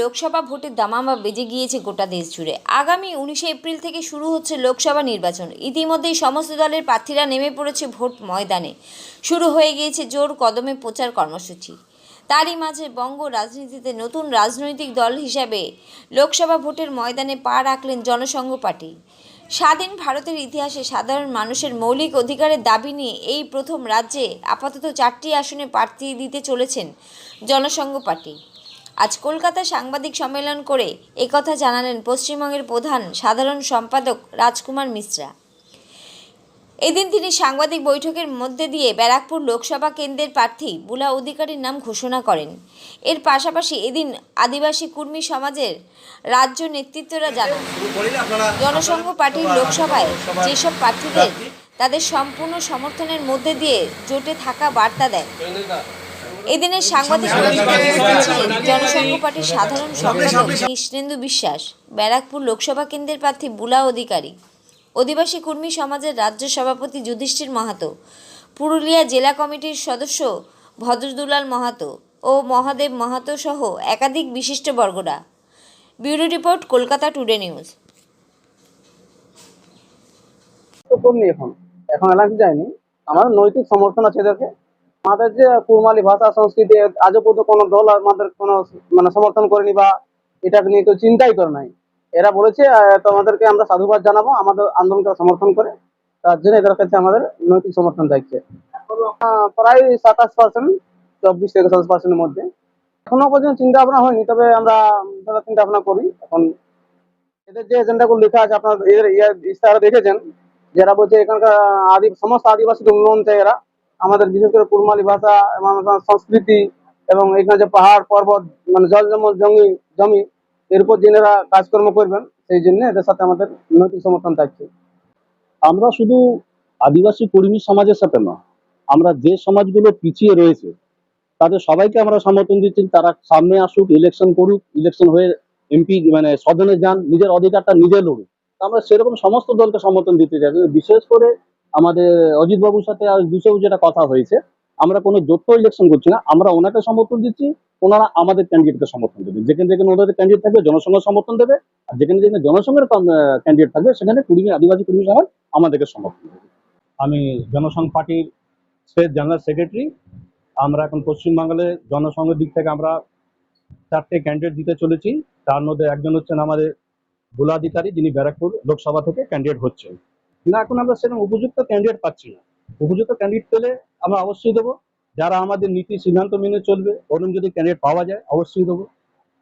লোকসভা ভোটের দামামা বেজে গিয়েছে গোটা দেশ জুড়ে। আগামী উনিশে এপ্রিল থেকে শুরু হচ্ছে লোকসভা নির্বাচন। ইতিমধ্যেই সমস্ত দলের প্রার্থীরা নেমে পড়েছে ভোট ময়দানে। শুরু হয়ে গিয়েছে জোর কদমে প্রচার কর্মসূচি। তারই মাঝে বঙ্গ রাজনীতিতে নতুন রাজনৈতিক দল হিসাবে লোকসভা ভোটের ময়দানে পা রাখলেন জনসংঘ পার্টি। স্বাধীন ভারতের ইতিহাসে সাধারণ মানুষের মৌলিক অধিকারের দাবি নিয়ে এই প্রথম রাজ্যে আপাতত চারটি আসনে প্রার্থী দিতে চলেছেন জনসংঘ পার্টি। আজ কলকাতায় সাংবাদিক সম্মেলন করে একথা জানালেন পশ্চিমবঙ্গের প্রধান সাধারণ সম্পাদক রাজকুমার মিশ্রা। এদিন তিনি সাংবাদিক বৈঠকের মধ্যে দিয়ে ব্যারাকপুর লোকসভা কেন্দ্রের প্রার্থী বুলা অধিকারীর নাম ঘোষণা করেন। এর পাশাপাশি এদিন আদিবাসী কর্মী সমাজের রাজ্য নেতৃত্বরা জানান, জনসংঘ পার্টির লোকসভায় যেসব প্রার্থীদের তাদের সম্পূর্ণ সমর্থনের মধ্যে দিয়ে জোটে থাকা বার্তা দেন। এদিনের সাংবাদিক জনসংঘ পার্টির সাধারণ সম্পাদক কৃষ্ণেন্দু বিশ্বাস, ব্যারাকপুর লোকসভা কেন্দ্রের প্রার্থী বুলা অধিকারী, অধিবাসী কর্মী সমাজের রাজ্য সভাপতি যুধিষ্ঠির মাহাতো, পুরুলিয়া জেলা কমিটির সদস্য ভদ্রদুলাল মাহাতো ও মহাদেব মাহাতো সহ একাধিক বিশিষ্ট বর্গরা। Bureau report, Kolkata today news. এখন। এখন এলাকা যায়নি। আমাদের নৈতিক সমর্থন আছে এদেরকে। আমাদের যে কুরমালি ভাষা, সংস্কৃতি, আজও পর্যন্ত কোনো দল আমাদের কোনো মানে সমর্থন করেনি বা এটাকে নিয়ে কেউ চিন্তাই করে নাই। এরা বলেছে তোমাদেরকে আমরা সাধুবাদ জানাব, আমাদের আন্দোলনকে সমর্থন করে, তার জন্য এদের কাছে আমাদের নৈতিক সমর্থন থাকছে প্রায় সাতাশ পার্সেন্ট চব্বিশ থেকে সাতাশ পার্সেন্টের মধ্যে। এখনও পর্যন্ত চিন্তা ভাবনা হয়নি, তবে আমরা চিন্তা ভাবনা করি। এখন এদের যে এজেন্ডাগুলো লেখা আছে, আপনার এর দেখেছেন যারা বলছে এখানকার আদি সমস্ত আদিবাসীদের উন্নয়ন চাই এরা। আমাদের বিশেষ করে কুরমালি ভাষা এবং সংস্কৃতি এবং এখানে যে পাহাড়, পর্বত মানে জল জমল জমি জমি, এর উপর যেনারা কাজকর্ম করবেন, সেই জন্য এদের সাথে আমাদের নৈতিক সমর্থন থাকছে। আমরা শুধু আদিবাসী কর্মী সমাজের সাথে না, আমরা যে সমাজগুলো পিছিয়ে রয়েছে, তাদের সবাইকে আমরা সমর্থন দিচ্ছি, তারা সামনে আসুক ইলেকশন করুক ইলেকশন হয়ে এমপি মানে সদনে যান, নিজের অধিকারটা নিজে লড়ুক। আমরা সেরকম সমস্ত দলকে সমর্থন দিতে চাই, বিশেষ করে আমাদের অজিত বাবুর সাথে আর দুশো যেটা কথা হয়েছে, আমরা কোনো জোট ইলেকশন করছি না, আমরা ওনাকে সমর্থন দিচ্ছি, ওনারা আমাদের ক্যান্ডিডেটকে সমর্থন দেবে। যেখানে যেখানে ওনাদের ক্যান্ডিডেট থাকবে জনসংঘ সমর্থন দেবে, আর যেখানে যেখানে জনসংঘের ক্যান্ডিডেট থাকবে, সেখানে কুড়ি আদিবাসী কুড়ি সমাজ আমাদেরকে সমর্থন দেবে। আমি জনসংঘ পার্টির স্টেট জেনারেল সেক্রেটারি আমরা এখন পশ্চিমবাংলার জনসংঘের দিক থেকে আমরা চারটে ক্যান্ডিডেট দিতে চলেছি, তার মধ্যে একজন হচ্ছেন আমাদের বুলাধিকারী যিনি ব্যারাকপুর লোকসভা থেকে ক্যান্ডিডেট হচ্ছেন। না, এখন আমরা সেরকম উপযুক্ত ক্যান্ডিডেট পাচ্ছি না। উপযুক্ত ক্যান্ডিডেট পেলে আমরা অবশ্যই দেবো। যারা আমাদের নীতি সিদ্ধান্ত মেনে চলবে ওরকম যদি ক্যান্ডিডেট পাওয়া যায়, অবশ্যই দেবো।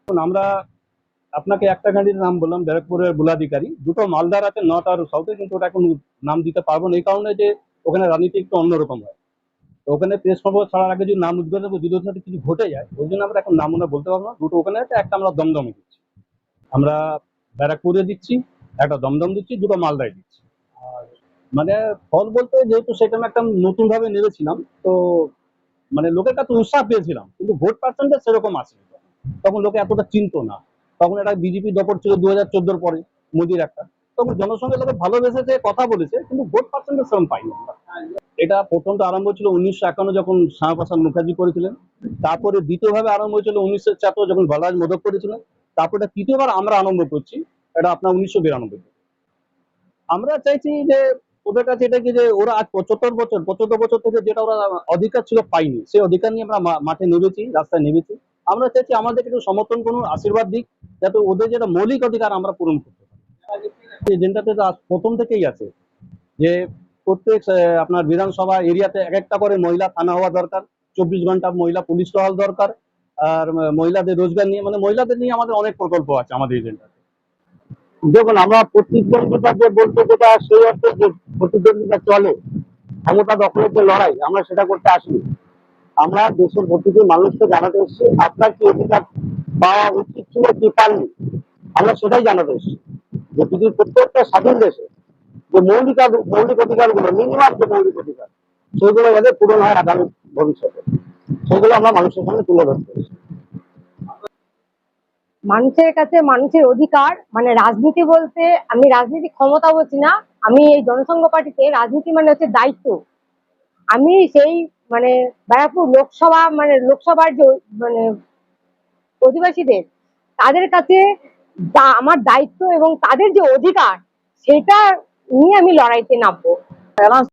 এখন আমরা আপনাকে একটা ক্যান্ডিডেট নাম বললাম, ব্যারাকপুরের বুলাধিকারী দুটো মালদার আছে নর্থ আর সাউথে কিন্তু ওটা এখন নাম দিতে পারব না। এই কারণে যে ওখানে রাজনীতি একটু অন্যরকম হয়। তো ওখানে প্রেস খবর ছাড়ার আগে যদি নাম উদ্বোধন করব, যদি সাথে কিছু ঘটে যায়, ওই জন্য আমরা এখন নাম ওরা বলতে পারব না। দুটো ওখানে আছে, একটা আমরা দমদমে দিচ্ছি। আমরা ব্যারাকপুরে দিচ্ছি, একটা দমদম দিচ্ছি, দুটো মালদায় দিচ্ছি। মানে ফল বলতে যেহেতু সেটা আমি একটা নতুন ভাবে নেমেছিলাম তো মানে লোকের কাছে উৎসাহ পেয়েছিলাম, কিন্তু ভোট পার্সেন্টেজ সেরকম আসেনি তখন। লোকে এতটা চিনতো না। তখন একটা বিজেপি দপর ছিল দু হাজার চোদ্দোর পরে, মোদির একটা। তখন জনসংখ্যা লোকে ভালোবেসেছে কথা বলেছে, কিন্তু ভোট পার্সেন্টেজ সেরকম পাইনি এটা প্রথম তো আরম্ভ ছিল উনিশশো একান্ন যখন শ্যামাপ্রসাদ মুখার্জি করেছিলেন। তারপরে দ্বিতীয়ভাবে আরম্ভ হয়েছিল উনিশশো চারটে যখন বলরাজ মোদক করেছিলেন। তারপরে তৃতীয়বার আমরা আরম্ভ করছি, এটা আপনার উনিশশো বিরানব্বই আমরা চাইছি যে ওদের কাছে এটা কি যে ওরা আজ পঁচাত্তর বছর পঁচাত্তর বছর থেকে যেটা ওরা অধিকার ছিল পাইনি সেই অধিকার নিয়ে আমরা মাঠে নেমেছি, রাস্তায় নেমেছি। আমরা চাইছি আমাদের একটু সমর্থন করুন, আশীর্বাদ দিক, যাতে ওদের যেটা মৌলিক অধিকার আমরা পূরণ করতে পারি। এজেন্ডাতে প্রথম থেকেই আছে, যে প্রত্যেক আপনার বিধানসভা এরিয়াতে এক একটা করে মহিলা থানা হওয়া দরকার, চব্বিশ ঘণ্টা মহিলা পুলিশ টহল দরকার, আর মহিলাদের রোজগার নিয়ে মানে মহিলাদের নিয়ে আমাদের অনেক প্রকল্প আছে আমাদের এজেন্ডাতে দেখুন, আমরা প্রতিদ্বন্দ্বিতা যে বলতে যেটা সেই অর্থে যে প্রতিদ্বন্দ্বিতা চলে, ক্ষমতা দখলের যে লড়াই, আমরা সেটা করতে আসিনি। আমরা দেশের প্রতিটি মানুষকে জানাতে এসেছি, আপনার কি অধিকার পাওয়া উচিত ছিল কি পাননি, আমরা সেটাই জানাতে এসেছি। যে পৃথিবীর প্রত্যেকটা স্বাধীন দেশে যে মৌলিক মৌলিক অধিকারগুলো মিনিমাম যে মৌলিক অধিকার, সেগুলো যাতে পূরণ হয় আগামী ভবিষ্যতে, সেগুলো আমরা মানুষের সামনে তুলে ধরতে এসেছি। মানুষের কাছে মানুষের অধিকার মানে রাজনীতি বলতে আমি রাজনীতি ক্ষমতা বলছি না, আমি এই জনসংঘ পার্টিতে রাজনীতি মানে হচ্ছে দায়িত্ব। আমি সেই মানে ব্যারাকপুর লোকসভা মানে লোকসভার যে মানে অধিবাসীদের, তাদের কাছে আমার দায়িত্ব এবং তাদের যে অধিকার, সেটা নিয়ে আমি লড়াইতে নামবো।